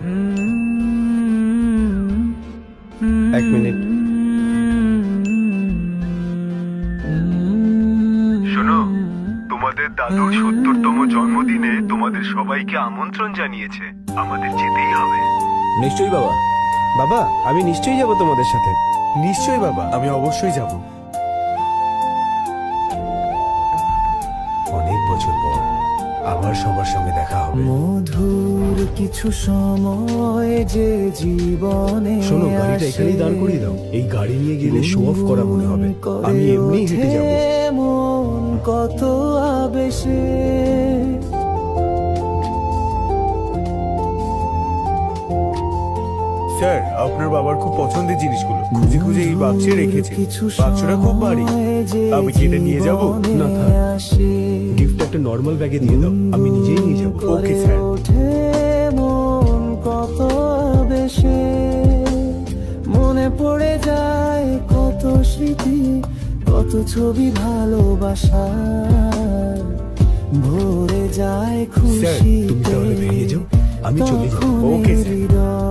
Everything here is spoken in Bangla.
এক মিনিট। শোনো তোমাদের দাদুর সত্তরতম জন্মদিনে তোমাদের সবাইকে আমন্ত্রণ জানিয়েছে। আমাদের যেতেই হবে। নিশ্চয়ই বাবা। বাবা আমি নিশ্চয়ই যাব তোমাদের সাথে। নিশ্চয়ই বাবা আমি অবশ্যই যাব। অনেক বছর পর। আবার সবার সঙ্গে দেখা হবে। মধুর কিছু সময় যে জীবনে শোনো গাড়িটা এখানেই দাঁড় করিয়ে দাও। এই গাড়ি নিয়ে গেলে শো অফ করা মনে হবে। আমি এমনিই হেঁটে যাব। মন কত আবেশে। স্যার আপনার বাবার খুব পছন্দের জিনিসগুলো। খুঁজে খুঁজে এই বাক্সে রেখেছে। কিছু বাক্সটা খুব ভারী। যে আমি কি এটা নিয়ে যাব? না থাক। নর্মাল ব্যাগে দিয়ে দাও আমি নিজেই নিয়ে যাব ওকে স্যার মন কত বেশে মনে পড়ে যায় কত স্মৃতি কত ছবি ভালোবাসার ভরে যায় স্যার, তুমি তাহলে বেরিয়ে খুশি যাও। আমি চলে যাব। Okay, sir.